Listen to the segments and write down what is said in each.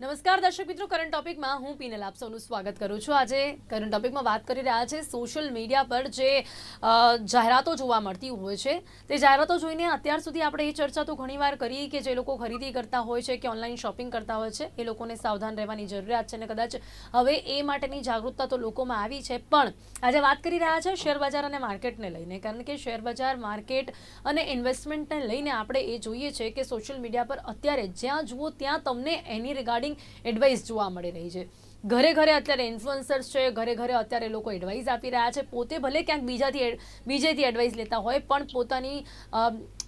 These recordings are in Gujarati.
નમસ્કાર દર્શક મિત્રો કરંટ ટોપિકમાં હું પીનલ આપ સૌનું સ્વાગત કરું છું. આજે કરંટ ટોપિકમાં વાત કરી રહ્યા છે સોશિયલ મીડિયા પર જે જાહેરાતો જોવા મળતી હોય છે. તે જાહેરાતો જોઈને અત્યાર સુધી આપણે એ ચર્ચા તો ઘણીવાર કરી કે જે લોકો ખરીદી કરતા હોય છે કે ઓનલાઈન શોપિંગ કરતા હોય છે, એ લોકોને સાવધાન રહેવાની જરૂરિયાત છે અને કદાચ હવે એ માટેની જાગૃતતા તો લોકોમાં આવી છે. પણ આજે વાત કરી રહ્યા છે શેર બજાર અને માર્કેટને લઈને. કારણ કે શેર બજાર, માર્કેટ અને ઇન્વેસ્ટમેન્ટને લઈને આપણે એ જોઈએ છે કે સોશિયલ મીડિયા પર અત્યારે જ્યાં જુઓ ત્યાં તમને એની રિગાર્ડિંગ એડવાઇસ જોવા મળી રહી છે. ઘરે ઘરે અત્યારે ઇન્ફ્લુઅન્સર્સ છે, ઘરે ઘરે અત્યારે લોકો એડવાઇસ આપી રહ્યા છે. પોતે ભલે ક્યાંક બીજાથી બીજેથી એડવાઇસ લેતા હોય, પણ પોતાની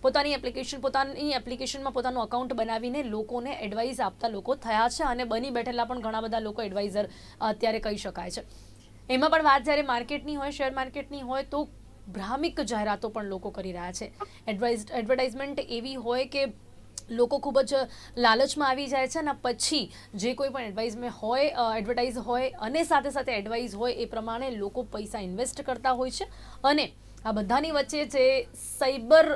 પોતાની એપ્લિકેશન પોતાની એપ્લિકેશનમાં પોતાનું અકાઉન્ટ બનાવીને લોકોને એડવાઇસ આપતા લોકો થયા છે અને બની બેઠેલા પણ ઘણા બધા લોકો એડવાઇઝર અત્યારે કહી શકાય છે. એમાં પણ વાત જ્યારે માર્કેટની હોય, શેર માર્કેટની હોય, તો ભ્રામિક જાહેરાતો પણ લોકો કરી રહ્યા છે. એડવાઇઝ એડવર્ટાઇઝમેન્ટ એવી હોય કે લોકો ખૂબ જ લાલચમાં આવી જાય છે અને પછી જે કોઈ પણ એડવાઇઝમેન્ટ હોય એડવર્ટાઇઝ હોય અને સાથે સાથે એડવાઇઝ હોય એ પ્રમાણે લોકો પૈસા ઇન્વેસ્ટ કરતા હોય છે. અને આ બધાની વચ્ચે જે સાયબર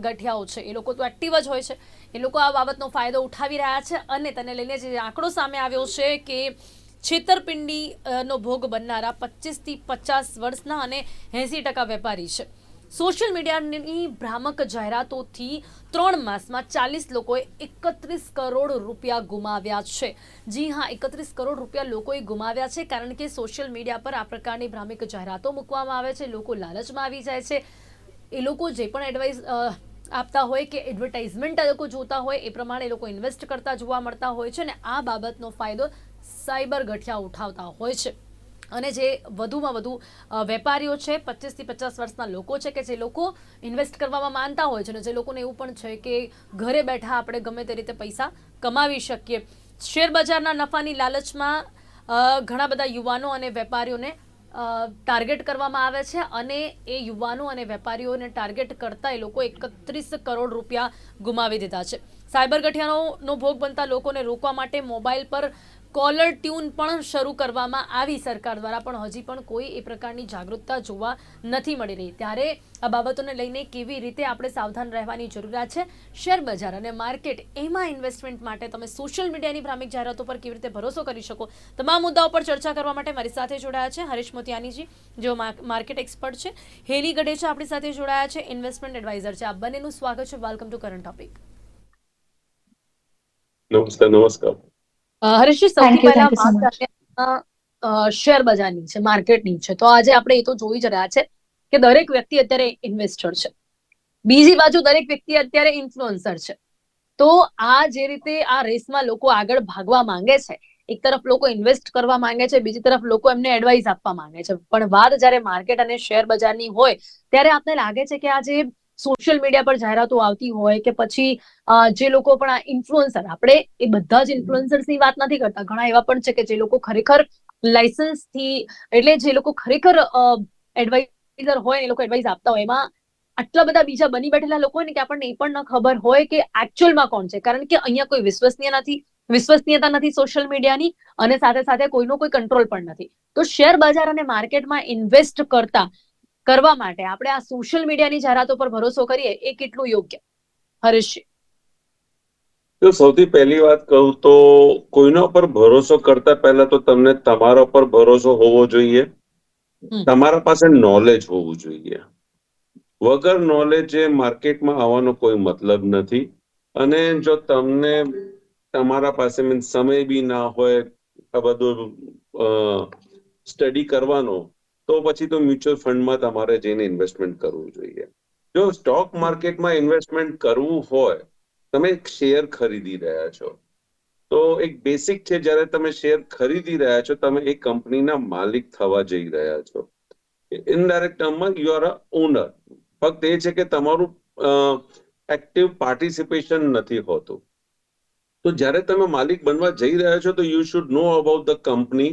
ગઠિયાઓ છે એ લોકો તો એક્ટિવ જ હોય છે. એ લોકો આ બાબતનો ફાયદો ઉઠાવી રહ્યા છે અને તેને લઈને જે આંકડો સામે આવ્યો છે કે છેતરપિંડીનો ભોગ બનનારા પચીસથી પચાસ વર્ષના અને એંસી ટકા વેપારી છે. સોશિયલ મીડિયાની ભ્રામક જાહેરાતોથી ત્રણ માસમાં ચાલીસ લોકોએ એકત્રીસ કરોડ રૂપિયા ગુમાવ્યા છે. જી હા, એકત્રીસ કરોડ રૂપિયા લોકોએ ગુમાવ્યા છે કારણ કે સોશિયલ મીડિયા પર આ પ્રકારની ભ્રામક જાહેરાતો મૂકવામાં આવે છે. લોકો લાલચમાં આવી જાય છે. એ લોકો જે પણ એડવાઇસ આપતા હોય કે એડવર્ટાઇઝમેન્ટ લોકો જોતા હોય, એ પ્રમાણે એ લોકો ઇન્વેસ્ટ કરતા જોવા મળતા હોય છે અને આ બાબતનો ફાયદો સાયબર ગઠિયા ઉઠાવતા હોય છે. અને જે વધુમાં વધુ વેપારીઓ છે પચીસથી પચાસ વર્ષના લોકો છે કે જે લોકો ઇન્વેસ્ટ કરવામાં માનતા હોય છે અને જે લોકોને એવું પણ છે કે ઘરે બેઠા આપણે ગમે તે રીતે પૈસા કમાવી શકીએ. શેર બજારના નફાની લાલચમાં ઘણા બધા યુવાનો અને વેપારીઓને ટાર્ગેટ કરવામાં આવે છે અને એ યુવાનો અને વેપારીઓને ટાર્ગેટ કરતા એ લોકો એકત્રીસ કરોડ રૂપિયા ગુમાવી દીધા છે. સાયબર ગઠિયાનો ભોગ બનતા લોકોને રોકવા માટે મોબાઈલ પર કોલર ટ્યુન પણ શરૂ કરવામાં આવી. સરકાર દ્વારા પણ હજી પણ કોઈ એ પ્રકારની જાગૃતતા જોવા નથી મળી રહી. ત્યારે આ બાબતોને લઈને કેવી રીતે આપણે સાવધાન રહેવાની જરૂરિયાત છે? શેર બજાર અને માર્કેટ, એમાં ઇન્વેસ્ટમેન્ટ માટે તમે સોશિયલ મીડિયાની ભ્રામિક જાહેરાતો પર કેવી રીતે ભરોસો કરી શકો? તમામ મુદ્દાઓ પર ચર્ચા કરવા માટે મારી સાથે જોડાયા છે હરીશ મોતિયાનીજી, જેઓ માર્કેટ એક્સપર્ટ છે. હેલી ગડેચા આપણી સાથે જોડાયા છે ઇન્વેસ્ટમેન્ટ એડવાઇઝર છે. આ બંનેનું સ્વાગત છે. વેલકમ ટુ કરંટ ટોપિક નમસ્કાર નમસ્કાર. હરીશજી સૌથી પહેલા વાત શેર બજારની છે માર્કેટની છે. તો આજે આપણે એ તો જોઈ જ રહ્યા છે કે દરેક વ્યક્તિ અત્યારે ઇન્વેસ્ટર છે. બીજી બાજુ દરેક વ્યક્તિ અત્યારે ઇન્ફ્લુઅન્સર છે. તો આ જે રીતે આ રેસમાં લોકો આગળ ભાગવા માંગે છે એક તરફ લોકો ઇન્વેસ્ટ કરવા માંગે છે બીજી તરફ લોકો એમને એડવાઇસ આપવા માંગે છે. પણ વાત જ્યારે માર્કેટ અને શેર બજારની હોય ત્યારે આપને લાગે છે કે આ જે સોશિયલ મીડિયા પર જાહેરાતો આવતી હોય કે પછી જે લોકો પણ આ ઇન્ફ્લુઅન્સર આપણે એ બધા જ ઇન્ફ્લુઅન્સર્સની વાત નથી કરતા. ઘણા એવા પણ છે કે જે લોકો ખરેખર લાયસન્સથી, એટલે જે લોકો ખરેખર એડવાઇઝર હોય એ લોકો એડવાઇસ આપતા હોય, એમાં આટલા બધા બીજા બની બેઠેલા લોકો ને કે આપણને એ પણ ન ખબર હોય કે એકચ્યુઅલમાં કોણ છે. કારણ કે અહીંયા કોઈ વિશ્વસનીય નથી, વિશ્વસનીયતા નથી સોશિયલ મીડિયાની અને સાથે સાથે કોઈનો કોઈ કંટ્રોલ પણ નથી. તો શેર બજાર અને માર્કેટમાં ઇન્વેસ્ટ કરતા કરવા માટે આપણે આ સોશિયલ મીડિયાની જાહેરાતો પર ભરોસો કરીએ એ કેટલું યોગ્ય? હરેશજી. જો સૌથી પહેલી વાત કહું તો કોઈના પર ભરોસો કરતા પહેલા તો તમને તમારા પર ભરોસો હોવો જોઈએ. તમારા પાસે નોલેજ હોવું જોઈએ. વગર નોલેજ એ માર્કેટમાં આવવાનો કોઈ મતલબ નથી. અને જો તમને તમારા પાસે મીન્સ સમય બી ના હોય આ બધું સ્ટડી કરવાનો તો પછી તો મ્યુચ્યુઅલ ફંડમાં તમારે જઈને ઇન્વેસ્ટમેન્ટ કરવું જોઈએ. જો સ્ટોક માર્કેટમાં ઇન્વેસ્ટમેન્ટ કરવું હોય, તમે શેર ખરીદી રહ્યા છો. તો એક બેસિક છે, જ્યારે તમે શેર ખરીદી રહ્યા છો, તમે એ કંપનીના માલિક થવા જઈ રહ્યા છો. ઇનડાયરેક્ટ ટર્મમાં યુ આર અ ઓનર ફક્ત એ છે કે તમારું એક્ટિવ પાર્ટિસિપેશન નથી હોતું. તો જ્યારે તમે માલિક બનવા જઈ રહ્યા છો, તો you should know about the company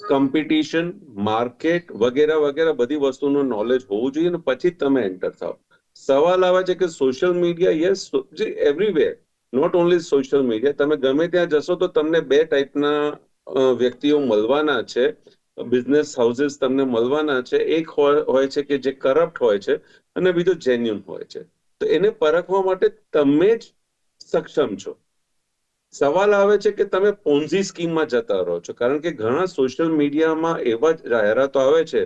competition market વગેરે વગેરે બધી વસ્તુનું નોલેજ હોવું જોઈએ અને પછી તમે એન્ટર થાવ. સવાલ આવે છે કે સોશિયલ મીડિયા યસ જે everywhere not only social media તમે ગમે ત્યાં જશો તો તમને બે ટાઈપના વ્યક્તિઓ મળવાના છે. બિઝનેસ હાઉસીસ તમને મળવાના છે. એક હોય છે કે જે કરપ્ટ હોય છે અને બીજો જેન્યુન હોય છે. તો એને પરખવા માટે તમે જ સક્ષમ છો. સવાલ આવે છે કે તમે પોન્ઝી સ્કીમમાં જતા રહો છો. કારણ કે ઘણા સોશિયલ મીડિયામાં એવા જાહેરાતો આવે છે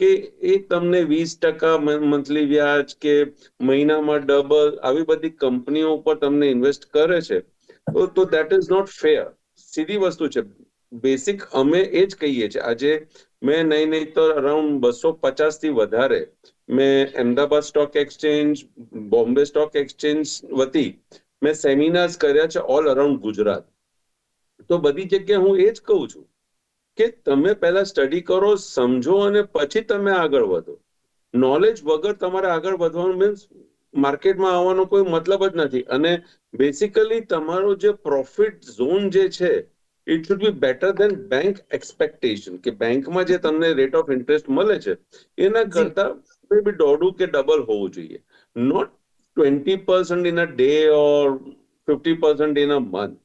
કે એ તમને વીસ ટકા મંથલી વ્યાજ કે મહિનામાં ડબલ આવી બધી કંપનીઓ ઉપર તમને ઇન્વેસ્ટ કરે છે. તો તો દેટ ઇઝ નોટ ફેર સીધી વસ્તુ છે. બેસિક અમે એ જ કહીએ છીએ. આજે મેં નહીં નહીં તો અરાઉન્ડ બસો પચાસથી વધારે મેં Ahmedabad stock exchange Bombay stock exchange વતી મેં સેમિનાર્સ કર્યા છે ઓલ અરાઉન્ડ ગુજરાત. તો બધી જગ્યાએ હું એ જ કહું છું કે તમે પહેલા સ્ટડી કરો સમજો અને પછી તમે આગળ વધો. નોલેજ વગર તમારે આગળ વધવાનું મીન્સ માર્કેટમાં આવવાનો કોઈ મતલબ જ નથી. અને બેસિકલી તમારો જે પ્રોફિટ ઝોન જે છે it should be better than bank expectation કે બેંકમાં જે તમને રેટ ઓફ ઇન્ટરેસ્ટ મળે છે એના કરતા બી દોઢું કે ડબલ હોવું જોઈએ. Not twenty percent in a day or fifty percent in a month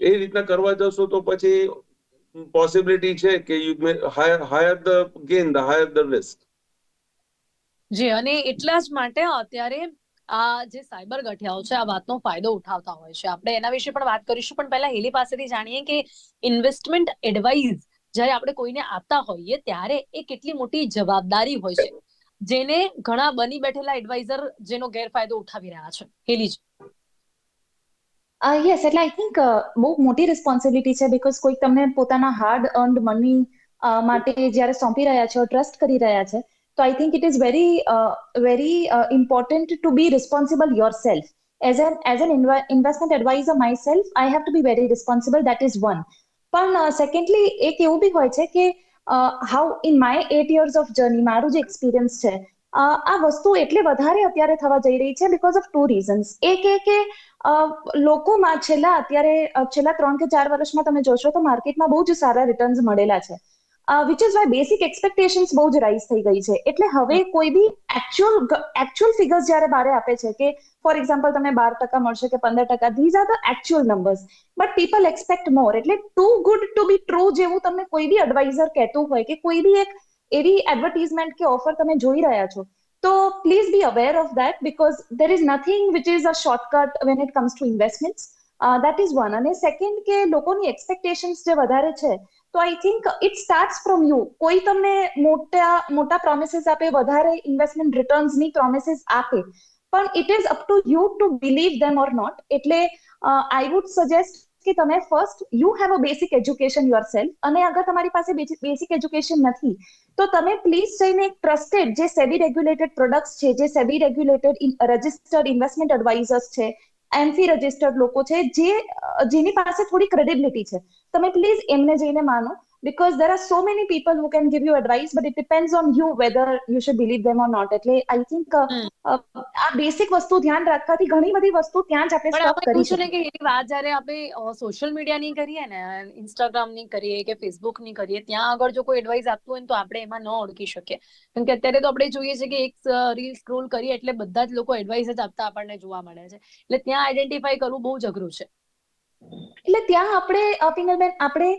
એ રીતના કરવા જશો તો પછી પોસિબિલિટી છે કે you may higher the gain the higher the risk જી, અને એટલા જ માટે અત્યારે આ જે સાયબર ગઠિયાઓ છે, આ વાતનો ફાયદો ઉઠાવતા હોય છે. આપણે એના વિશે પણ વાત કરીશું, પણ પહેલા હેલી પાસેથી જાણીએ કે ઇન્વેસ્ટમેન્ટ એડવાઇઝ જ્યારે આપણે કોઈને આપતા હોઈએ, ત્યારે એ કેટલી મોટી જવાબદારી હોય છે. જેને ઘણા બની બેઠેલા એડવાઇઝર જેનો ગેરફાયદો ઉઠાવી રહ્યા છે. હેલી જ. યસ એટલે આઈ થિંક બહુ મોટી રિસ્પોન્સિબિલિટી છે બીકોઝ કોઈક તમને પોતાના હાર્ડ અર્ન્ડ મની માટે જ્યારે સોંપી રહ્યા છે ટ્રસ્ટ કરી રહ્યા છે, તો I think it is very very important to be responsible yourself as an as an investment advisor myself I have to be very responsible that is one પણ સેકન્ડલી એક એવું બી હોય છે કે how in my eight years of journey મારું જે એક્સપિરિયન્સ છે આ વસ્તુ એટલે વધારે અત્યારે થવા જઈ રહી છે બીકોઝ ઓફ ટુ રીઝન્સ એક એ કે લોકોમાં છેલ્લા અત્યારે છેલ્લા ત્રણ કે ચાર વર્ષમાં તમે જોશો તો માર્કેટમાં બહુ જ સારા રિટર્ન્સ મળેલા છે. Which is why basic expectations બહુ જ રાઇઝ થઈ ગઈ છે. એટલે હવે કોઈ બી એકચ્યુઅલ એકચ્યુઅલ ફિગર્સ જ્યારે બારે આપે છે કે ફોર એક્ઝામ્પલ તમને બાર ટકા મળશે કે પંદર ટકા these are the actual numbers but people expect more એટલે too good to be true જેવું તમને કોઈ બી એડવાઇઝર કહેતું હોય કે કોઈ બી એક એવી એડવર્ટીઝમેન્ટ કે ઓફર તમે જોઈ રહ્યા છો તો please be aware of that because there is nothing which is a shortcut when it comes to investments that is one અને સેકન્ડ કે લોકોની એક્સપેક્ટેશન્સ જે વધારે છે તો I think it start from you કોઈ તમને મોટા મોટા પ્રોમિસીસ આપે, વધારે ઇન્વેસ્ટમેન્ટ રિટર્ન્સની પ્રોમિસીસ આપે, પણ it is up to you to believe them or not એટલે આઈ વુડ સજેસ્ટ કે તમે first you have a basic education yourself અને અગર તમારી પાસે બેસિક એજ્યુકેશન નથી, તો તમે પ્લીઝ જઈને એક ટ્રસ્ટેડ જે સેબી રેગ્યુલેટેડ પ્રોડક્ટ્સ છે, જે SEBI regulated registered investment advisers છે એમફી રજિસ્ટર્ડ લોકો છે, જે, જેની પાસે થોડી ક્રેડિબિલિટી છે. તમે પ્લીઝ એમને જઈને માનો. Because there are so many people who can give you advice but it depends on you whether you should believe them or not. એટલે આઈ થિંક આ બેસિક વસ્તુ ધ્યાન રાખવાથી ઘણી બધી વસ્તુ ત્યાં જ આપણે સ્ટોપ કરી શકીએ કે એ વાત જ્યારે આપણે સોશિયલ મીડિયાની કરીએ ને ઇન્સ્ટાગ્રામની કરીએ કે ફેસબુકની કરીએ ત્યાં આગળ જો કોઈ એડવાઇસ આપતું હોય તો આપણે એમાં ન ઓળખી શકીએ. કેમ કે અત્યારે તો આપણે જોઈએ છે કે એક રીલ સ્ક્રોલ કરીએ એટલે બધા જ લોકો એડવાઇસ જ આપતા આપણને જોવા મળે છે. એટલે ત્યાં આઈડેન્ટિફાઈ કરવું બહુ જ અઘરું છે. એટલે ત્યાં આપણે પિંગલબેન આપણે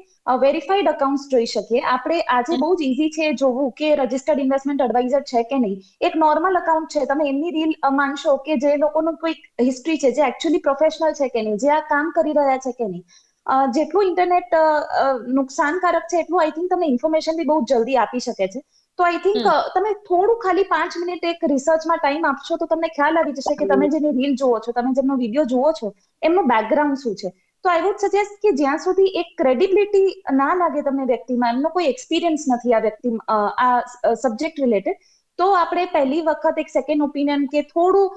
વેરીફાઈડ અકાઉન્ટ્સ જોઈ શકીએ. આપણે આજે બહુ જ ઇઝી છે જોવું કે રજિસ્ટર્ડ ઇન્વેસ્ટમેન્ટ એડવાઇઝર છે કે નહીં. એક નોર્મલ અકાઉન્ટ છે. તમે એમની રીલ માનશો કે જે લોકોનું કોઈક હિસ્ટ્રી છે જે એકચ્યુઅલી પ્રોફેશનલ છે કે નહીં જે આ કામ કરી રહ્યા છે કે નહીં. જેટલું ઇન્ટરનેટ નુકસાનકારક છે એટલું આઈ થિંક તમને ઇન્ફોર્મેશન બી બહુ જલ્દી આપી શકે છે. તો આઈ થિંક તમે થોડું ખાલી પાંચ મિનિટ એક રિસર્ચમાં ટાઈમ આપશો તો તમને ખ્યાલ આવી જશે કે તમે જેની રીલ જુઓ છો તમે જેમનો વીડિયો જુઓ છો એમનું બેકગ્રાઉન્ડ શું છે? તો આઈ વુડ સજેસ્ટ કે જ્યાં સુધી એક ક્રેડિબિલિટી ના લાગે તમને વ્યક્તિમાં, એમનો કોઈ એક્સપિરિયન્સ નથી આ વ્યક્તિ આ સબ્જેક્ટ રિલેટેડ તો આપણે પહેલી વખત એક સેકન્ડ ઓપિનિયન કે થોડું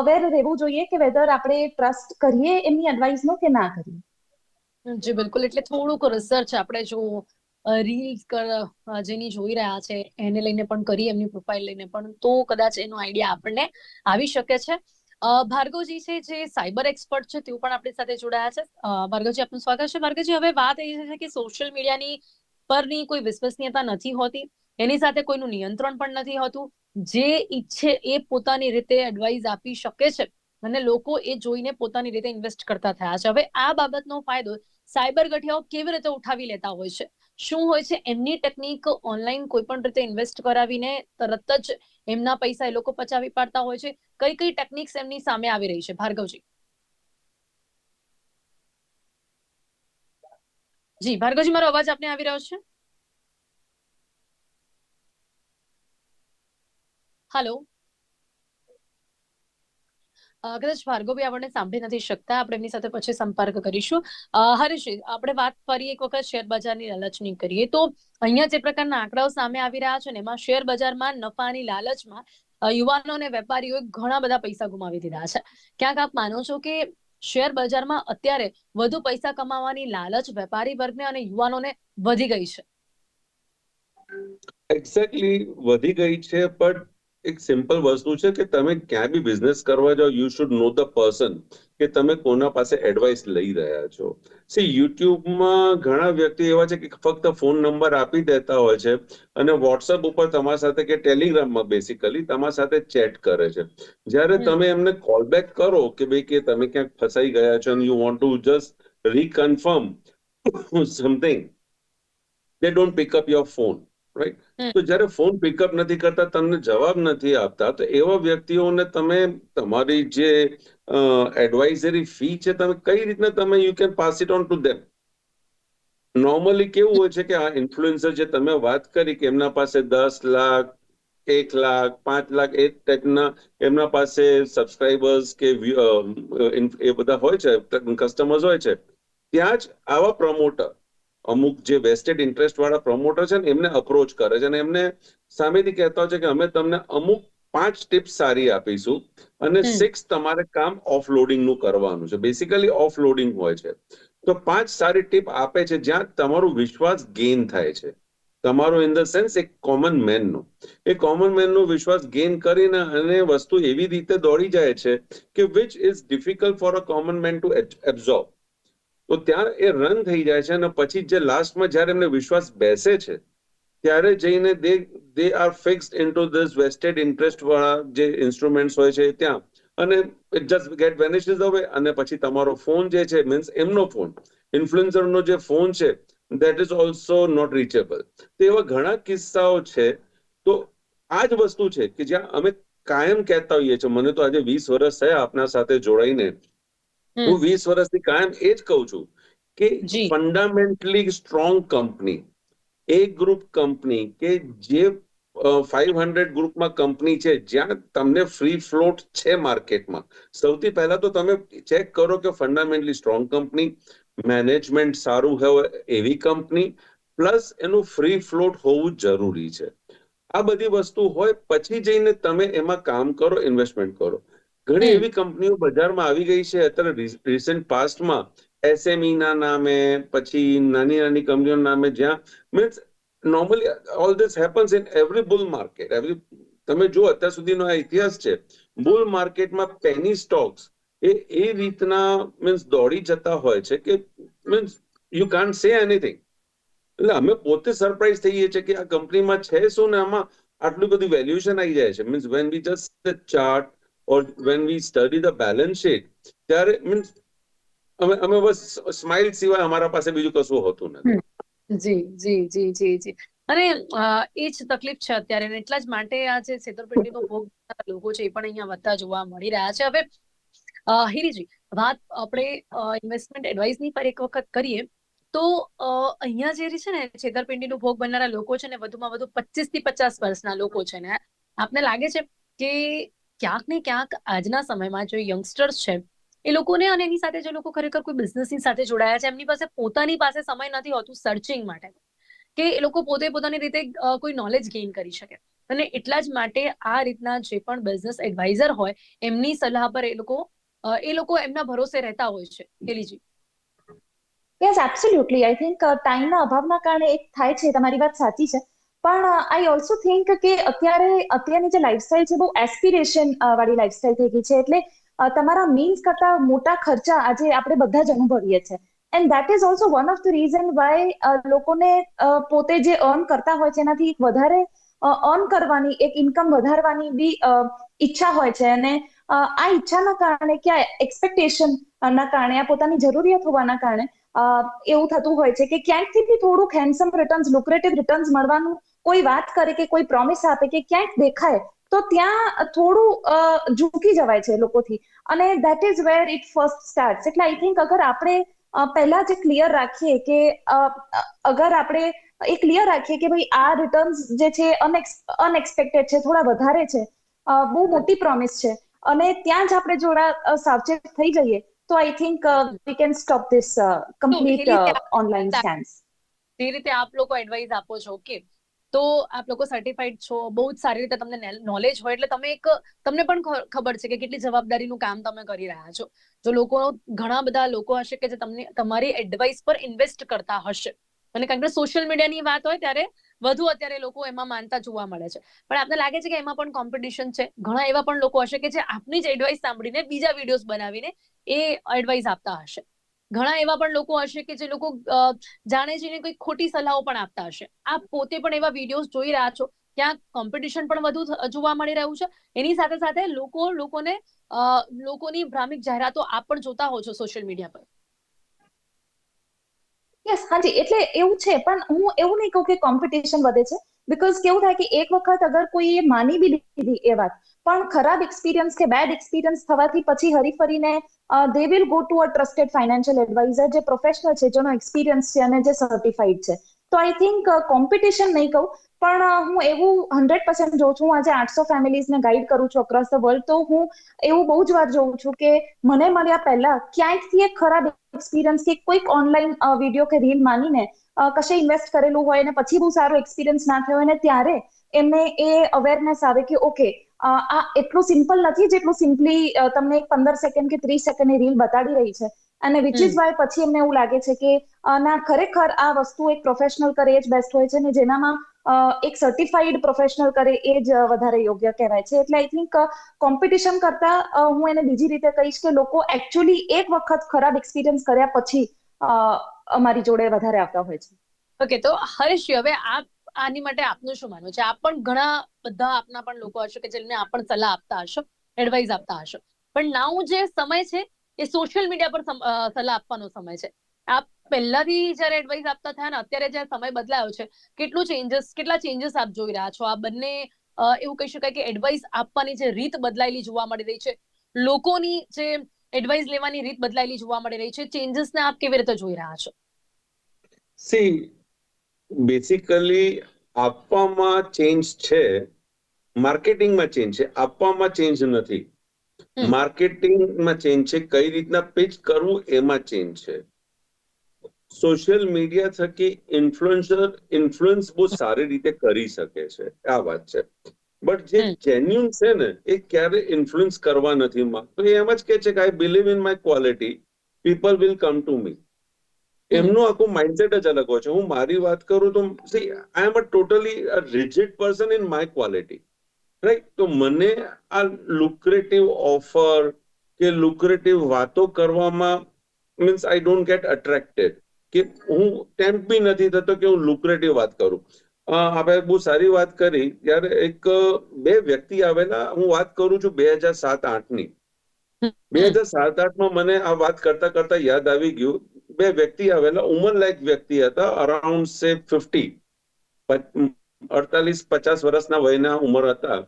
અવેર રહેવું જોઈએ કે વેધર આપણે ટ્રસ્ટ કરીએ એમની એડવાઇસનો કે ના કરીએ. જી, બિલકુલ. એટલે થોડુંક રિસર્ચ આપણે જો રીલ્સ જેની જોઈ રહ્યા છે, એને લઈને પણ કરીએ, એમની પ્રોફાઇલ લઈને પણ, તો કદાચ એનો આઈડિયા આપણને આવી શકે છે. ભાર્ગવજી છે જે સાયબર એક્સપર્ટ છે, તેઓ પણ આપણી સાથે જોડાયા છે. ભાર્ગવજી, આપનું સ્વાગત છે. ભાર્ગવજી, હવે વાત એ છે કે સોશિયલ મીડિયાની પરની કોઈ વિશ્વસનીયતા નથી હોતી. એની સાથે કોઈનું નિયંત્રણ પણ નથી હોતું. જે ઈચ્છે એ પોતાની રીતે એડવાઇસ આપી શકે છે અને લોકો એ જોઈને પોતાની રીતે ઇન્વેસ્ટ કરતા થયા છે. હવે આ બાબતનો ફાયદો સાયબર ગઠિયાઓ કેવી રીતે ઉઠાવી લેતા હોય છે? શું હોય છે? એમની ટેકનિક ઓનલાઈન કોઈ પણ રીતે ઇન્વેસ્ટ કરાવીને તરત જ એમના પૈસા એ લોકો પચાવી પાડતા હોય છે. કઈ કઈ ટેકનિક્સ એમની સામે આવી રહી છે, ભાર્ગવજી? જી, ભાર્ગવજી, મારો અવાજ આપને આવી રહ્યો છે? હેલો કદાચ ભાર્ગવભાઈ આપણને સાંભળી નથી શકતા. આપણે એમની સાથે પછી સંપર્ક કરીશું. હરીશ આપણે વાત ફરી એક વખત શેર બજારની લાલચની કરીએ. તો અહીંયા જે પ્રકારના આંકડાઓ સામે આવી રહ્યા છે ને, એમાં શેર બજારમાં નફાની લાલચમાં યુવાનો અને વેપારીઓએ ઘણા બધા પૈસા ગુમાવી દીધા છે. ક્યાંક આપ માનો છો કે શેર બજારમાં અત્યારે વધુ પૈસા કમાવાની લાલચ વેપારી વર્ગને અને યુવાનોને વધી ગઈ છે? એક્ઝેક્ટલી વધી ગઈ છે પણ એક સિમ્પલ વસ્તુ છે કે તમે ક્યાં બી બિઝનેસ કરવા જાઓ you should know the person કે તમે કોના પાસે એડવાઇસ લઈ રહ્યા છો. સી યુટ્યુબમાં ઘણા વ્યક્તિ એવા છે કે ફક્ત ફોન નંબર આપી દેતા હોય છે અને વોટ્સઅપ ઉપર તમારા સાથે કે ટેલિગ્રામમાં બેસિકલી તમારા સાથે ચેટ કરે છે. જ્યારે તમે એમને કોલ બેક કરો કે ભાઈ કે તમે ક્યાંક ફસાઈ ગયા છો અને you want to just reconfirm something they don't pick up your phone right તો જ્યારે ફોન પિકઅપ નથી કરતા તમને જવાબ નથી આપતા તો એવા વ્યક્તિઓને તમે તમારી જે એડવાઇઝરી ફી છે તમે કઈ રીતના તમે you can pass it on to them normally કેવું હોય છે કે આ ઇન્ફ્લુએન્સર જે તમે વાત કરી કે એમના પાસે દસ લાખ એક લાખ પાંચ લાખ એ ટાઈપના એમના પાસે સબસ્ક્રાઇબર્સ કે એ બધા હોય છે કસ્ટમર્સ હોય છે ત્યાં જ આવા પ્રમોટર અમુક જે વેસ્ટેડ ઇન્ટરેસ્ટ વાળા પ્રમોટર છે ને એમને અપ્રોચ કરે છે અને એમને સામેથી કહેતા હોય છે કે અમે તમને અમુક પાંચ ટિપ્સ સારી આપીશું અને સિક્સ તમારે કામ ઓફલોડિંગનું કરવાનું છે. બેસિકલી ઓફલોડિંગ હોય છે. તો પાંચ સારી ટીપ આપે છે જ્યાં તમારો વિશ્વાસ ગેઇન થાય છે. તમારો ઇન ધ સેન્સ એક કોમન મેનનો એ કોમન મેનનો વિશ્વાસ ગેઇન કરીને અને વસ્તુ એવી રીતે દોડી જાય છે કે which is difficult for a common man to absorb તો ત્યાં એ રન થઈ જાય છે અને પછી જે લાસ્ટમાં જ્યારે એમને વિશ્વાસ બેસે છે, ત્યારે જઈને they they are fixed into this vested interest વાળા જે ઇન્સ્ટ્રુમેન્ટ્સ હોય છે ત્યાં અને ઇટ જસ્ટ ગેટ વેનિશિસ અવે અને પછી તમારો ફોન જે છે મીન્સ એમનો ફોન ઇન્ફ્લુએન્સરનો જે ફોન છે that is also not reachable તો એવા ઘણા કિસ્સાઓ છે તો આ જ વસ્તુ છે કે જ્યાં અમે કાયમ કહેતા હોઈએ છીએ, મને તો આજે વીસ વર્ષ થયા આપના સાથે જોડાઈને. હું વીસ વર્ષથી કાયમ એ જ કહું છું કે ફંડામેન્ટલી સ્ટ્રોંગ કંપની એ ગ્રુપ કંપની કે જે ફાઈવ હંડ્રેડ ગ્રુપમાં કંપની છે જ્યાં તમને ફ્રી ફ્લોટ છે માર્કેટમાં સૌથી પહેલા તો તમે ચેક કરો કે ફંડામેન્ટલી સ્ટ્રોંગ કંપની મેનેજમેન્ટ સારું હોય એવી કંપની પ્લસ એનું ફ્રી ફ્લોટ હોવું જરૂરી છે. આ બધી વસ્તુ હોય પછી જઈને તમે એમાં કામ કરો ઇન્વેસ્ટમેન્ટ કરો. ઘણી એવી કંપનીઓ બજારમાં આવી ગઈ છે. અત્યારે રિસેન્ટ પાસ્ટમાં એસએમઈ ના નામે પછી નાની નાની કંપનીઓના નામે જ્યાં means normally all this happens in every bull market every તમે જો અત્યાર સુધીનો આ ઇતિહાસ છે. બુલ માર્કેટમાં પેની સ્ટોક્સ એ એ રીતના મીન્સ દોડી જતા હોય છે કે means you can't say anything એટલે અમે પોતે સરપ્રાઈઝ થઈએ છીએ કે આ કંપનીમાં છે શું ને આમાં આટલું બધું વેલ્યુએશન આવી જાય છે. Means when we just chart or when we study the balance sheet ત્યારે મીન્સ અમે અમે બસ સ્માઇલ સિવાય અમારા પાસે બીજું કશું હોતું નથી. જી જી જી જી જી. અને એ જ તકલીફ છે અત્યારે એટલા જ માટે આ જે છેતરપિંડીનો ભોગ લોકો છે એ પણ અહીંયા વધતા જોવા મળી રહ્યા છે. હવે હિરીજી, વાત આપણે ઇન્વેસ્ટમેન્ટ એડવાઇસની પર એક વખત કરીએ, તો અહીંયા જે છે ને છેતરપિંડીનો ભોગ બનનારા લોકો છે ને વધુમાં વધુ પચીસથી પચાસ વર્ષના લોકો છે ને, આપને લાગે છે કે ક્યાંક ને ક્યાંક આજના સમયમાં જે યંગસ્ટર્સ છે, એ લોકોને અને એની સાથે જે લોકો ખરેખર કોઈ બિઝનેસની સાથે જોડાયા છે, એમની પાસે પોતાની પાસે સમય નથી હોતું સર્ચિંગ માટે, કે એ લોકો પોતે પોતાની રીતે કોઈ નોલેજ ગેઇન કરી શકે. અને એટલા જ માટે આ રીતના જે પણ બિઝનેસ એડવાઇઝર હોય, એમની સલાહ પર એ લોકો એ લોકો એમના ભરોસે રહેતા હોય છે. હેલીજી યસ એબ્સોલ્યુટલી આઈ થિંક ટાઈમના અભાવના કારણે એક થાય છે. તમારી વાત સાચી છે. પણ આઈ ઓલ્સો થિંક કે અત્યારે, અત્યારની જે લાઈફસ્ટાઈલ છે, બહુ એસ્પિરેશન વાળી લાઈફસ્ટાઈલ થઈ ગઈ છે. એટલે તમારા મીન્સ કરતા મોટા ખર્ચા આજે આપણે બધા જ અનુભવીએ છીએ. And that is also one of the reason why લોકોને પોતે જે અર્ન કરતા હોય છે, એનાથી વધારે અર્ન કરવાની, એક ઇન્કમ વધારવાની બી ઈચ્છા હોય છે. અને આ ઈચ્છાના કારણે કે આ એક્સપેક્ટેશન ના કારણે, આ પોતાની જરૂરિયાત હોવાના કારણે એવું થતું હોય છે કે ક્યાંકથી બી થોડુંક હેન્ડસમ રિટર્ન્સ લુક્રેટિવ રિટર્ન્સ મળવાનું કોઈ વાત કરે કે કોઈ પ્રોમિસ આપે કે ક્યાંક દેખાય તો ત્યાં થોડું ઝૂકી જવાય છે લોકોથી. અને that is where it first start એટલે આઈ થિંક અગર આપણે પહેલા જે ક્લિયર રાખીએ કે અગર આપણે એ ક્લિયર રાખીએ કે ભાઈ આ રિટર્ન્સ જે છે અનએક્સપેક્ટેડ છે થોડા વધારે છે બહુ મોટી પ્રોમિસ છે અને ત્યાં જ આપણે જોડા સાવચેત થઈ જઈએ તો I think we can stop this complete online scams જે રીતે આપ લોકો એડવાઇસ આપો છો ઓકે તો આપ લોકો સર્ટિફાઈડ છો, બહુ જ સારી રીતે તમને નોલેજ હોય એટલે તમે એક, તમને પણ ખબર છે કે કેટલી જવાબદારીનું કામ તમે કરી રહ્યા છો. જો લોકો, ઘણા બધા લોકો હશે કે જે તમને, તમારી એડવાઇસ પર ઇન્વેસ્ટ કરતા હશે. અને કારણ કે સોશિયલ મીડિયાની વાત હોય ત્યારે વધુ અત્યારે લોકો એમાં માનતા જોવા મળે છે. પણ આપને લાગે છે કે એમાં પણ કોમ્પિટિશન છે? ઘણા એવા પણ લોકો હશે કે જે આપની જ એડવાઇસ સાંભળીને બીજા વિડીયોઝ બનાવીને એ એડવાઇસ આપતા હશે. ઘણા એવા પણ લોકો હશે કે જે લોકો જાણે જઈને કોઈ ખોટી સલાહો પણ આપતા હશે. આપ પોતે પણ એવા વિડીયોઝ જોઈ રહ્યા છો, ત્યાં કોમ્પિટિશન પણ વધુ જોવા મળી રહ્યું છે. એની સાથે સાથે લોકો, લોકોને લોકોની ભ્રામિક જાહેરાતો આપ પણ જોતા હો છો સોશિયલ મીડિયા પર. યસ હાજી, એટલે એવું છે, પણ હું એવું નહીં કહું કે કોમ્પિટિશન વધે છે. બીકોઝ કેવું થાય કે એક વખત અગર કોઈએ માની બી દીધી એ વાત, પણ ખરાબ એક્સપિરિયન્સ કે બેડ એક્સપિરિયન્સ થવાથી પછી હરીફરીને they will go to a trusted financial advisor જે પ્રોફેશનલ છે, જેનો એક્સપિરિયન્સ છે અને જે સર્ટિફાઈડ છે. તો આઈ થિંક કોમ્પિટિશન નહીં કહું, પણ હું એવું હંડ્રેડ પર્સન્ટ જોઉં છું, હું આજે આઠસો ફેમિલીઝને ગાઈડ કરું છું અક્રોસ ધ વર્લ્ડ તો હું એવું બહુ જ વાર જોઉં છું કે મને મળ્યા પહેલા ક્યાંકથી એક ખરાબ એક્સપિરિયન્સ કે કોઈક ઓનલાઈન વીડિયો કે રીલ માનીને કશે ઇન્વેસ્ટ કરેલું હોય અને પછી બહુ સારો એક્સપિરિયન્સ ના થયો અને ત્યારે એમને એ અવેરનેસ આવે કે ઓકે આ એટલું સિમ્પલ નથી જેટલું સિમ્પલી તમને એક પંદર સેકન્ડ કે ત્રીસ સેકન્ડની રીલ બતાડી રહી છે. અને વિચ ઇઝ વાય પછી એમને એવું લાગે છે કે ના ખરેખર આ વસ્તુ એક પ્રોફેશનલ કરે એ જ બેસ્ટ હોય છે ને જેનામાં એક સર્ટિફાઈડ પ્રોફેશનલ કરે એ જ વધારે યોગ્ય કહેવાય છે. એટલે આઈ થિંક કોમ્પિટિશન કરતા હું એને બીજી રીતે કહીશ કે લોકો એકચ્યુઅલી એક વખત ખરાબ એક્સપિરિયન્સ કર્યા પછી અમારી જોડે વધારે આવતા હોય છે. ઓકે તો હર્ષ હવે આપ આની માટે આપનું શું માનવું છે? આપ પણ ઘણા બધા આપના પણ લોકો હશે કે જેમને આપ પણ સલાહ આપતા હશો એડવાઇસ આપતા હશો. પણ નાઉ જે સમય છે, એ સોશિયલ મીડિયા પર સલાહ આપવાનો સમય છે. આપ પહેલાથી જ્યારે એડવાઇસ આપતા થયા ને, અત્યારે જ્યારે સમય બદલાયો છે, કેટલું ચેન્જીસ કેટલા ચેન્જીસ આપ જોઈ રહ્યા છો? આ બંને એવું કહી શકાય કે એડવાઇસ આપવાની જે રીત બદલાયેલી જોવા મળી રહી છે, લોકોની જે એડવાઇસ લેવાની રીત બદલાયેલી જોવા મળી રહી છે ચેન્જીસને આપ કેવી રીતે જોઈ રહ્યા છો? સી બેસિકલી આપવામાં ચેન્જ છે માર્કેટિંગમાં ચેન્જ છે આપવામાં ચેન્જ નથી. માર્કેટિંગમાં ચેન્જ છે કઈ રીતના પેચ કરવું એમાં ચેન્જ છે. સોશિયલ મીડિયા થકી ઇન્ફ્લુએન્સર ઇન્ફ્લુઅન્સ બહુ સારી રીતે કરી શકે છે. આ વાત છે. બટ જે જેન્યુન છે ને એ ક્યારે ઇન્ફ્લુઅન્સ કરવા નથી માંગતો. એ એમ જ કે છે કે I believe in my quality people will come to me એમનું આખું માઇન્ડસેટ જ અલગ હોય છે. હું મારી વાત કરું તો see I am a totally rigid person in my quality right તો મને આ લુક્રેટિવ ઓફર કે લુક્રેટિવ વાતો કરવામાં means I don't get attracted કે હું ટેમ્પ બી નથી થતો કે હું લુક્રેટિવ વાત કરું. આપણે બહુ સારી વાત કરી. ત્યારે એક બે વ્યક્તિ આવેલા હું વાત કરું છું બે હજાર સાત આઠની બે હજાર સાત આઠમાં મને આ વાત કરતા કરતા યાદ આવી ગયું. બે વ્યક્તિ આવેલા ઉંમર લાયક વ્યક્તિ હતા અરાઉન્ડ સે ફિફ્ટી અડતાલીસ પચાસ વર્ષના વયના ઉંમર હતા.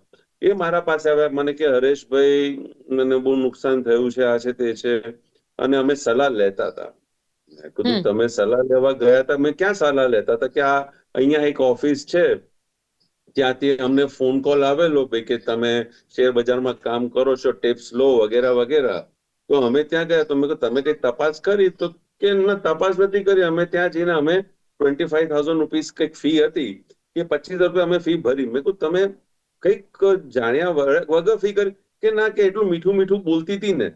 એ મારા પાસે આવ્યા મને કે હરેશભાઈ મને બહુ નુકસાન થયું છે આ છે તે છે. અને અમે સલાહ લેતા હતા. કીધું તમે સલાહ લેવા ગયા હતા? મેં ક્યાં સલાહ લેતા હતા? કે આ અહીંયા એક ઓફિસ છે. ત્યાંથી અમને ફોન કોલ આવેલો ભાઈ કે તમે શેર બજારમાં કામ કરો છો ટિપ્સ લો વગેરે વગેરે. તો અમે ત્યાં ગયા તો મેં તમે કઈ તપાસ કરી? તો કે તપાસ નથી કરી. અમે ત્યાં જઈને અમે ટ્વેન્ટી ફાઈવ થાઉઝન્ડ રૂપીસ કંઈક ફી હતી કે પચીસ રૂપિયા અમે ફી ભરી. મેં કીધું તમે કંઈક જાણ્યા વગર વગર ફી કરી. કે ના કે એટલું મીઠું મીઠું બોલતી હતી ને.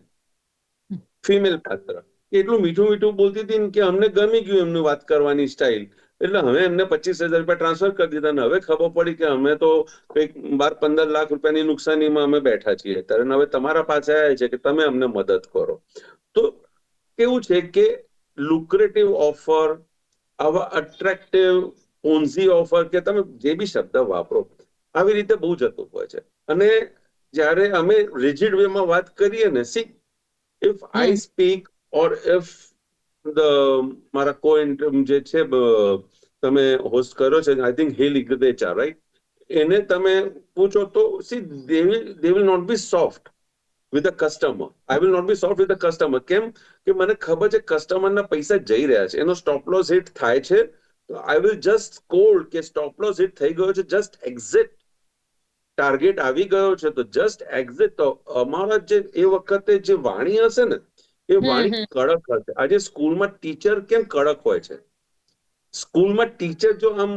ફિમેલ પાત્ર. એટલું મીઠું મીઠું બોલતી હતી કે અમને ગમી ગયું એમની વાત કરવાની સ્ટાઇલ એટલે હવે એમને પચીસ હજાર રૂપિયા ટ્રાન્સફર કરી દીધા અને હવે ખબર પડી કે અમે તો કંઈક બાર પંદર લાખ રૂપિયાની નુકસાનીમાં અમે બેઠા છીએ. ત્યારે હવે તમારા પાસે આવ્યા છે કે તમે અમને મદદ કરો. તો કેવું છે કે લુક્રેટિવ ઓફર આવા અટ્રેક્ટિવ પોન્ઝી ઓફર કે તમે જે બી શબ્દ વાપરો આવી રીતે બહુ જતું હોય છે. અને જ્યારે અમે રિજિડ વેમાં વાત કરીએ ને see if I speak or if the મારા કો જે છે તમે હોસ્ટ કર્યો છે આઈ થિંક હિલ ઇગ્રેચા રાઈટ એને તમે પૂછો તો see they will not be soft with a customer I will not be solve with a customer કેમ? કે મને ખબર છે કસ્ટમરના પૈસા જઈ રહ્યા છે. એનો સ્ટોપ લોસ હિટ થાય છે. તો આઈ વિલ જસ્ટ કોલ્ડ કે સ્ટોપ લોસ હિટ થઈ ગયો છે. જસ્ટ એક્ઝિટ ટાર્ગેટ આવી ગયો છે. તો જસ્ટ એક્ઝિટ તો અમારા જે એ વખતે જે વાણી હશે ને એ વાણી કડક હશે. આજે સ્કૂલમાં ટીચર કેમ કડક હોય છે? સ્કૂલમાં ટીચર જો આમ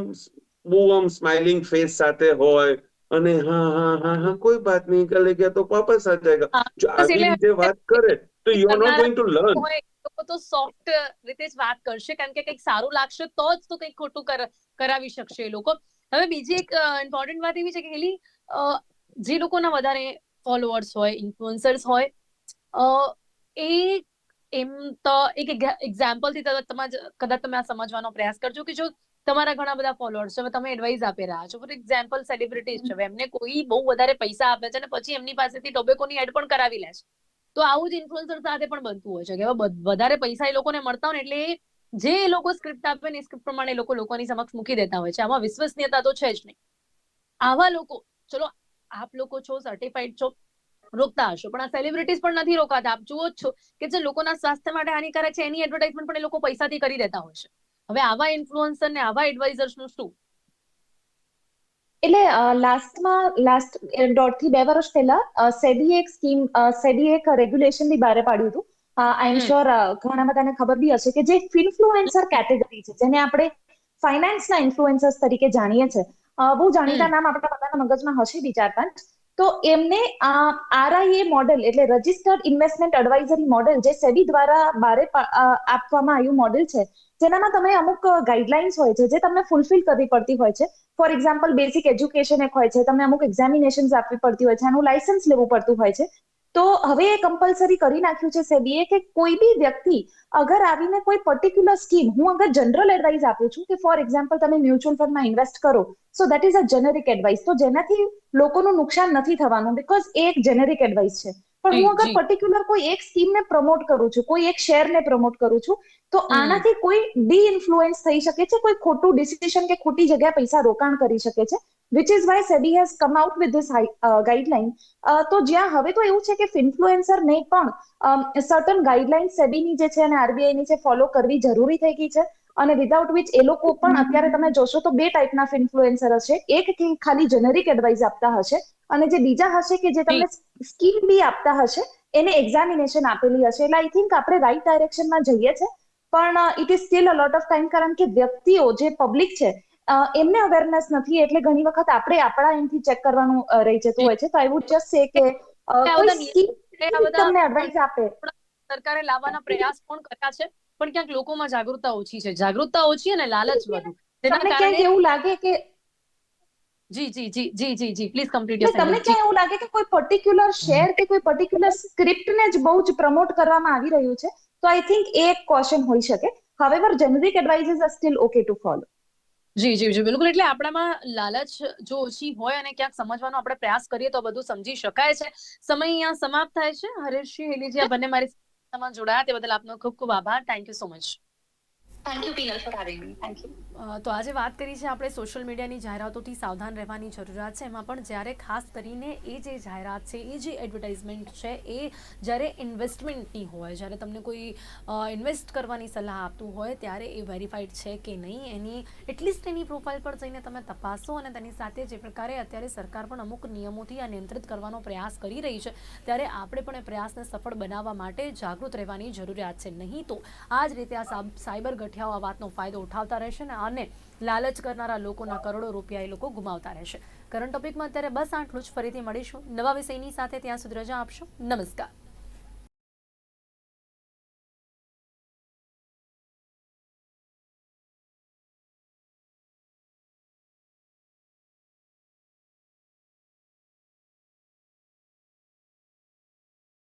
બહુ આમ સ્માઇલિંગ ફેસ સાથે હોય અને હા હા હા હા કોઈ બાત નહીં. કલ ગયા તો વાપસ આ જાયગા. જો આવી રીતે વાત કરે તો you are not going to learn લોકો તો સોફ્ટ રીતે જ વાત કરશે. કારણ કે કંઈક સારું લાગશે તો જ તો કંઈક ખોટું કર- કરાવી શકશે એ લોકો. હવે બીજી એક ઇમ્પોર્ટન્ટ વાત એવી છે કે હેલી જે લોકોના વધારે ફોલોઅર્સ હોય ઇન્ફ્લુઅન્સર્સ હોય અ, એ એમ તો એક એક્ઝામ્પલથી તમારે કદાચ તમે આ સમજવાનો પ્રયાસ કરજો કે જો તમારા ઘણા બધા ફોલોઅર્સ છે તમે એડવાઇસ આપી રહ્યા છો. ફોર એક્ઝામ્પલ સેલિબ્રિટીઝ છે એમને કોઈ બહુ વધારે પૈસા આપે છે અને પછી એમની પાસેથી ટોબેકોની એડ પણ કરાવી લે છે. તો આવું જ ઇન્ફ્લુઅન્સર સાથે પણ બનતું હોય છે કે વધારે પૈસા એ લોકોને મળતા હોય ને એટલે જે એ લોકો સ્ક્રિપ્ટ આપે ને સ્ક્રિપ્ટ પ્રમાણે લોકો લોકોની સમક્ષ મૂકી દેતા હોય છે. આમાં વિશ્વસનીયતા તો છે જ નહીં. આવા લોકો ચલો આપ લોકો છો સર્ટિફાઈડ છો રોકતા હશો પણ આ સેલિબ્રિટીઝ પણ નથી રોકાતા. આપ જુઓ જ છો કે જે લોકોના સ્વાસ્થ્ય માટે હાનિકારક છે એની એડવર્ટાઇઝમેન્ટ પણ એ લોકો પૈસાથી કરી દેતા હોય છે. હવે આવા ઇન્ફ્લુઅન્સર ને આવા એડવાઇઝર્સનું શું? એટલે લાસ્ટમાં લાસ્ટ દોઢથી બે વર્ષ પહેલા સેબી એક સ્કીમ સેબી એક રેગ્યુલેશન બી બહાર પાડ્યું હતું. આઈ એમ શ્યોર ઘણા બધાને ખબર બી હશે કે જે ઇન્ફ્લુએન્સર કેટેગરી છે જેને આપણે ફાઇનાન્સના ઇન્ફ્લુએન્સર્સ તરીકે જાણીએ છીએ. બહુ જાણીતા નામ આપણા બધાના મગજમાં હશે બી ચાર પાંચ તો એમને આરઆઈએ મોડેલ એટલે રજિસ્ટર્ડ ઇન્વેસ્ટમેન્ટ એડવાઇઝરી મોડેલ જે સેબી દ્વારા બારે આપવામાં આવ્યું મોડેલ છે, જેનામાં તમે અમુક ગાઈડલાઇન્સ હોય છે, જે તમને ફૂલફિલ કરવી પડતી હોય છે. ફોર એક્ઝામ્પલ બેસિક એજ્યુકેશન એક હોય છે, તમને અમુક એક્ઝામિનેશન આપવી પડતી હોય છે, આનું લાયસન્સ લેવું પડતું હોય છે. તો હવે એ કમ્પલસરી કરી નાખ્યું છે સેબીએ કે કોઈ બી વ્યક્તિ અગર આવીને કોઈ પર્ટિક્યુલર સ્કીમ હું અગર જનરલ એડવાઇસ આપું છું કે ફોર એક્ઝામ્પલ તમે મ્યુચ્યુઅલ ફંડમાં ઇન્વેસ્ટ કરો so that is a generic advice તો જેનાથી લોકોનું નુકસાન નથી થવાનું બીકોઝ એ એક જેનેરિક એડવાઇસ છે. પણ હું અગર પર્ટિક્યુલર કોઈ એક સ્કીમને પ્રમોટ કરું છું કોઈ એક શેરને પ્રમોટ કરું છું તો આનાથી કોઈ ડી ઇન્ફ્લુએન્સ થઈ શકે છે કોઈ ખોટું ડિસિઝન કે ખોટી જગ્યાએ પૈસા રોકાણ કરી શકે છે which is why SEBI has come out with this guideline તો જ્યાં હવે તો એવું છે કે ઇન્ફ્લુએન્સર ને પણ સર્ટન ગાઈડલાઇન સેબીની જે છે અને આરબીઆઈની છે ફોલો કરવી જરૂરી થઈ ગઈ છે. અને વિધાઉટ વિચ એ લોકો પણ અત્યારે તમે જોશો તો બે ટાઈપના ઇન્ફ્લુએન્સર હશે. એક કે ખાલી જનરિક એડવાઇસ આપતા હશે અને જે બીજા હશે કે જે તમને સ્કીમ બી આપતા હશે એને એક્ઝામિનેશન આપેલી હશે. એટલે આઈ થિંક આપણે રાઈટ ડાયરેક્શનમાં જઈએ છે પણ it is still a lot of time કારણ કે વ્યક્તિઓ જે પબ્લિક છે એમને અવેરનેસ નથી એટલે ઘણી વખત આપણે આપણા એમથી ચેક કરવાનું રહી જતું હોય છે. તો આઈ વુડ જસ્ટ સે કે કોઈ સ્કીમ તમને એડવાઇસ આપે. સરકારે લાવવાના પ્રયાસ પણ કર્યા છે? પણ ક્યાંક લોકોમાં જાગૃતતા ઓછી છે. જાગૃતતા ઓછી અને લાલચ વધુ. તેના કારણે એવું લાગે કે જી જી જી જી જી જી. પ્લીઝ કમ્પ્લીટ યોર તમને ક્યાં એવું લાગે કે કોઈ પર્ટિક્યુલર શેર કે કોઈ પર્ટિક્યુલર સ્ક્રિપ્ટને જ બહુ જ પ્રમોટ કરવામાં આવી રહ્યું છે? તો આઈ થિંક એ એક ક્વેશ્ચન હોઈ શકે. However generic advises are still okay to follow જી જી જી બિલકુલ. એટલે આપણામાં લાલચ જો ઓછી હોય અને ક્યાંક સમજવાનો આપણે પ્રયાસ કરીએ તો બધું સમજી શકાય છે. સમય અહીંયા સમાપ્ત થાય છે. હરેશજી હેલીજી આ બંને મારી જોડાયા તે બદલ આપનો ખૂબ ખૂબ આભાર. થેન્ક યુ સો મચ તો આજે વાત કરી છે આપણે સોશિયલ મીડિયાની જાહેરાતોથી સાવધાન રહેવાની જરૂરિયાત છે. એમાં પણ જ્યારે ખાસ કરીને એ જે જાહેરાત છે, એ જે એડવર્ટાઇઝમેન્ટ છે, એ જ્યારે ઇન્વેસ્ટમેન્ટની હોય, જ્યારે તમને કોઈ ઇન્વેસ્ટ કરવાની સલાહ આપતું હોય, ત્યારે એ વેરીફાઈડ છે કે નહીં. એની એટલીસ્ટ એની પ્રોફાઇલ પર જઈને તમે તપાસો અને તેની સાથે જે પ્રકારે અત્યારે સરકાર પણ અમુક નિયમોથી આ નિયંત્રિત કરવાનો પ્રયાસ કરી રહી છે, ત્યારે આપણે પણ એ પ્રયાસને સફળ બનાવવા માટે જાગૃત રહેવાની જરૂરિયાત છે. નહીં તો આ જ રીતે આ સાયબર ગઠિયાઓ આ વાતનો ફાયદો ઉઠાવતા રહેશે અને અને લાલચ કરનારા લોકોના કરોડો રૂપિયા એ લોકો ગુમાવતા રહેશે. કરંટ ટોપિકમાં અત્યારે બસ આટલું જ. ફરીથી મળીશું. નવા વિષયની સાથે ત્યાં સુધી રજા આપશો. નમસ્કાર.